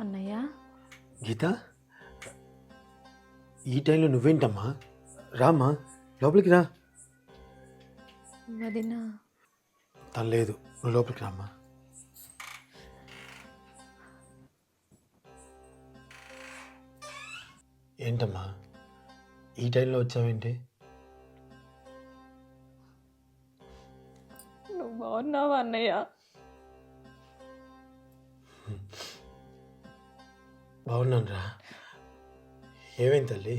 అన్నయ్య? గీత? ఈ టైంలో నువ్వేంటమ్మా? రామ్మా లోపలికి రా. వదిన. తను లేదు నువ్వు లోపలికి రామ్మా. ఏంటమ్మా? ఈ టైంలో వచ్చావేంటి? నువ్వు బాగున్నావా అన్నయ్య? బాగున్నాను రా ఏమైంది తల్లి?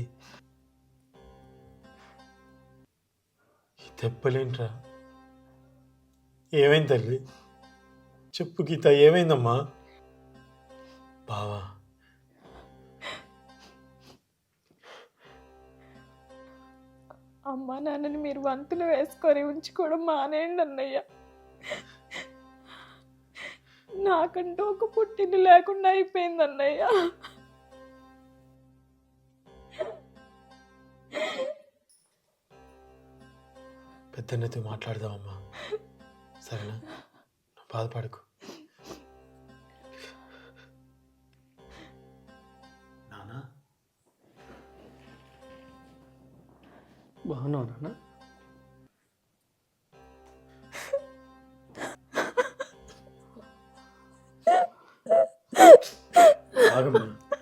ఈ దెబ్బలేంట్రా ఏమైంది తల్లి? చెప్పు గీత ఏమైందమ్మా? బావా. అమ్మా నాన్నని మీరు వంతులు వేసుకొని ఉంచుకోవడం మానేయండి అన్నయ్య. నాకంటూ ఒక పుట్టిల్లు లేకుండా అయిపోయింది అన్నయ్య పెద్దన్నతో మాట్లాడదామమ్మా. సరేనా? బాధపడకు. నానా? బాగున్నావు నాన్న?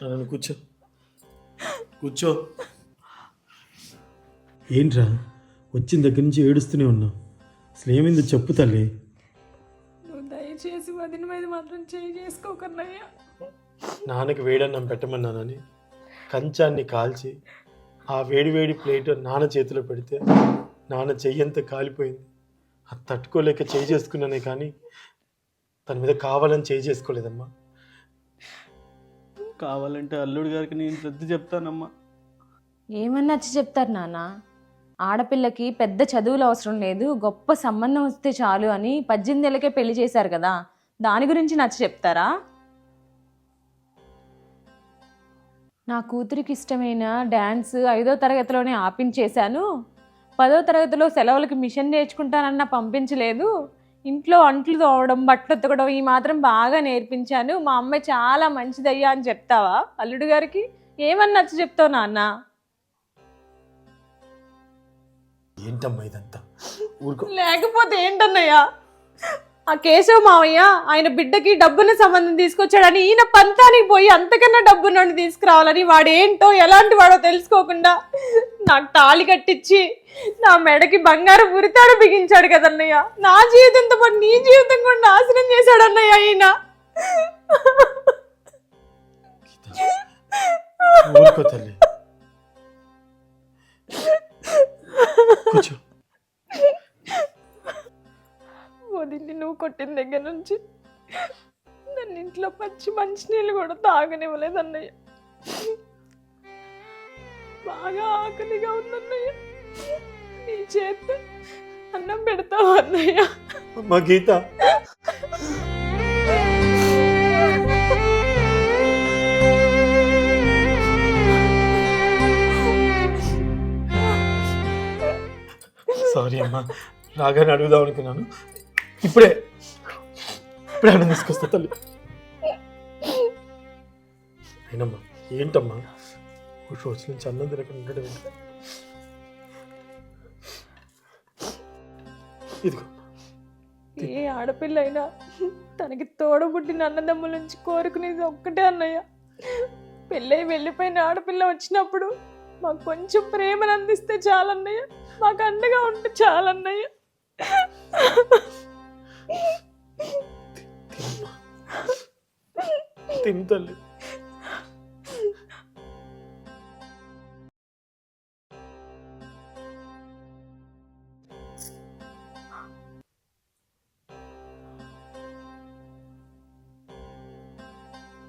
నన్ను కూర్చో. కూర్చో. ఏంట్రా? వచ్చిన దగ్గర నుంచి ఏడుస్తూనే ఉన్నావు. అసలు ఏమైందో చెప్పు తల్లి. నువ్వు దయచేసి వదిన మీద మాత్రం చేయి చేసుకోకన్నయ్య నాన్నకి వేడన్నం పెట్టమన్నానని కంచాన్ని కాల్చి ఆ వేడి వేడి ప్లేట్ నాన్న చేతిలో పెడితే నాన్న చెయ్యంత కాలిపోయింది. అది తట్టుకోలేక చేయి చేసుకున్నానే కానీ తన మీద కావాలని చేయి చేసుకోలేదమ్మా. కావాలంటే అల్లుడు గారికి నేను శ్రద్ధ చెప్తానమ్మా. ఏమన్నా నచ్చి చెప్తారు నాన్న? ఆడపిల్లకి పెద్ద చదువులు అవసరం లేదు గొప్ప సంబంధం వస్తే చాలు అని పద్దెనిమిది ఏళ్ళకే పెళ్ళి చేశారు కదా దాని గురించి నచ్చ చెప్తారా? నా కూతురికి ఇష్టమైన డ్యాన్స్ ఐదో తరగతిలోనే ఆపించేశాను పదో తరగతిలో సెలవులకి మిషన్ నేర్చుకుంటానన్నా పంపించలేదు ఇంట్లో అంట్లు తోవడం బట్టలు ఉతకడం ఈ మాత్రం బాగా నేర్పించాను. మా అమ్మాయి చాలా మంచిదయ్యా అని చెప్తావా? అల్లుడు గారికి ఏమన్నా నచ్చ చెప్తావు నాన్న? ఏంటమ్మా ఇదంతా? లేకపోతే ఏంటన్నయ్య? ఆ కేశవ మావయ్య ఆయన బిడ్డకి డబ్బున సంబంధం తీసుకొచ్చాడని ఈయన పంతానికి పోయి అంతకన్నా డబ్బు నుండి తీసుకురావాలని వాడేంటో ఎలాంటి వాడో తెలుసుకోకుండా నాకు తాళి కట్టించి నా మెడకి బంగారం ఉరితాడు బిగించాడు కదన్నయ్య. నా జీవితంతో పాటు నీ జీవితం కూడా నాశనం చేశాడు అన్నయ్య ఈయన తల్లి. కొట్టిన దగ్గర నుంచి నన్ను ఇంట్లో పచ్చి మంచినీళ్ళు కూడా తాగనివ్వలేదు అన్నయ్య. బాగా ఆకలిగా ఉందన్నయ్య నీ చేత అన్నం పెడతావు అన్నయ్య. అమ్మా గీత. సారీ అమ్మా. రాగానే అడుగుదాం అనుకున్నాను. ఇప్పుడే. ఇప్పుడే అన్నం తీసుకొస్తా తల్లి. అయినమ్మా ఏంటమ్మా? ఒక రోజు నుంచి అన్నం తినకుండా ఉండడం ఇదిగో. ఏ ఆడపిల్ల అయినా తనకి తోడబుట్టిన అన్నదమ్ముల నుంచి కోరుకునేది ఒక్కటే అన్నయ్య. పెళ్ళై వెళ్ళిపోయిన ఆడపిల్ల వచ్చినప్పుడు మాకు కొంచెం ప్రేమను అందిస్తే చాలన్నయ్య. మాకు అండగా ఉంటే చాలన్నయ్య. తిను తల్లి.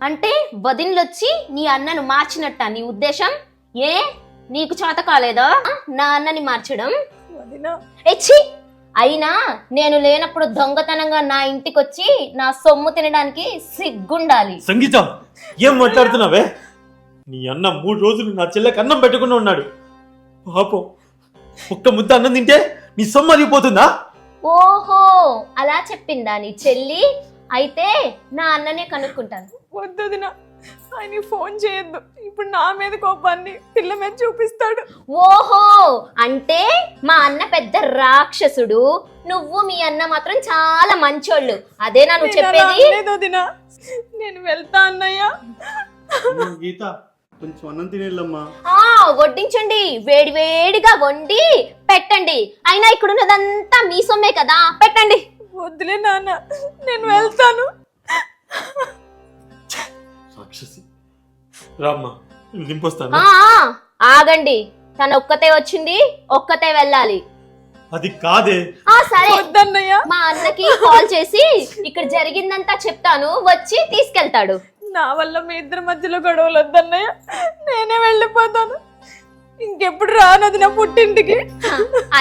అంటే వదినలొచ్చి నీ అన్నను మార్చినట్ట నీ ఉద్దేశం? ఏ? నీకు చేత కాలేదా? నా అన్నని మార్చడం? వదిన. ఎచ్చి అయినా నేను లేనప్పుడు దొంగతనంగా నా ఇంటికొచ్చి నా సొమ్ము తినడానికి సిగ్గుండాలి. సంగీత ఏం మాట్లాడుతున్నావే? నీ అన్న మూడు రోజులు నా చెల్లెకి అన్నం పెట్టకుండా ఉన్నాడు. పాపం ఒక్క ముద్ద అన్నం తింటే నీ సొమ్ము అరిగిపోతుందా? ఓహో అలా చెప్పిందా నీ చెల్లి? అయితే నా అన్ననే కనుక్కుంటాను. వద్దు వదినా ఆయన ఫోన్ చేయొద్దు. ఇప్పుడు నా మీద కోపాన్ని పిల్ల మీద చూపిస్తాడు. ఓహో! అంటే మా అన్న పెద్ద రాక్షసుడు. నువ్వు మీ అన్న మాత్రం చాలా మంచోళ్ళు. అదేనా నువ్వు నేను అలా చెప్పేది? నేను వెళ్తా అన్నయ్య. గీత కొంచెం అన్నం తినేళ్ళమ్మా. ఆ వడ్డించండి. వేడి వేడిగా వండి పెట్టండి. అయినా ఇక్కడ ఉన్నదంతా మీ సొమ్మే కదా. పెట్టండి. వద్దులే నాన్న. నేను వెళ్తాను. రాక్షసి రామ్మా దింపొస్తాను ఆ ఆ, ఆగండి. తను ఒక్కతే వచ్చింది ఒక్కతే వెళ్ళాలి. అది కాదే. ఆ సరే. వద్దన్నయ్య. మా అన్నకి కాల్ చేసి ఇక్కడ జరిగిందంతా చెప్తాను వచ్చి తీసుకెళ్తాడు. నా వల్ల మీ ఇద్దరి మధ్యలో గొడవలు వద్దన్నయ్య. నేనే వెళ్ళిపోతాను. ఇంకెప్పుడు రానది నా పుట్టింటికి.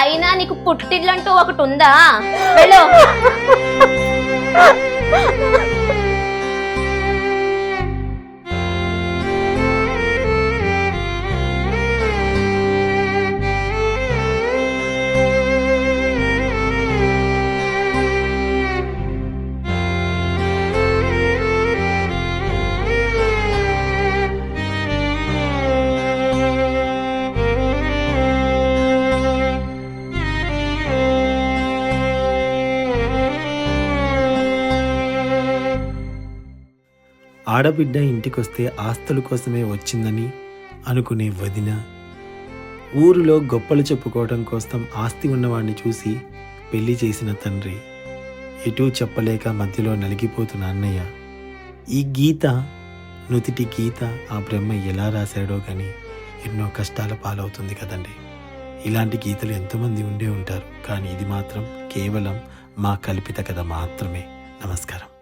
అయినా నీకు పుట్టిల్లంటూ ఒకటి ఉందా? వెళ్ళు. ఆడబిడ్డ ఇంటికొస్తే ఆస్తుల కోసమే వచ్చిందని అనుకునే వదిన ఊరిలో గొప్పలు చెప్పుకోవడం కోసం ఆస్తి ఉన్నవాడిని చూసి పెళ్ళి చేసిన తండ్రి ఎటూ చెప్పలేక మధ్యలో నలిగిపోతున్న అన్నయ్య. ఈ గీత నుతిటి గీత ఆ బ్రహ్మ ఎలా రాశాడో కానీ ఎన్నో కష్టాల పాలవుతుంది కదండి. ఇలాంటి గీతలు ఎంతోమంది ఉండే ఉంటారు కానీ ఇది మాత్రం కేవలం మా కల్పిత కథ మాత్రమే. నమస్కారం.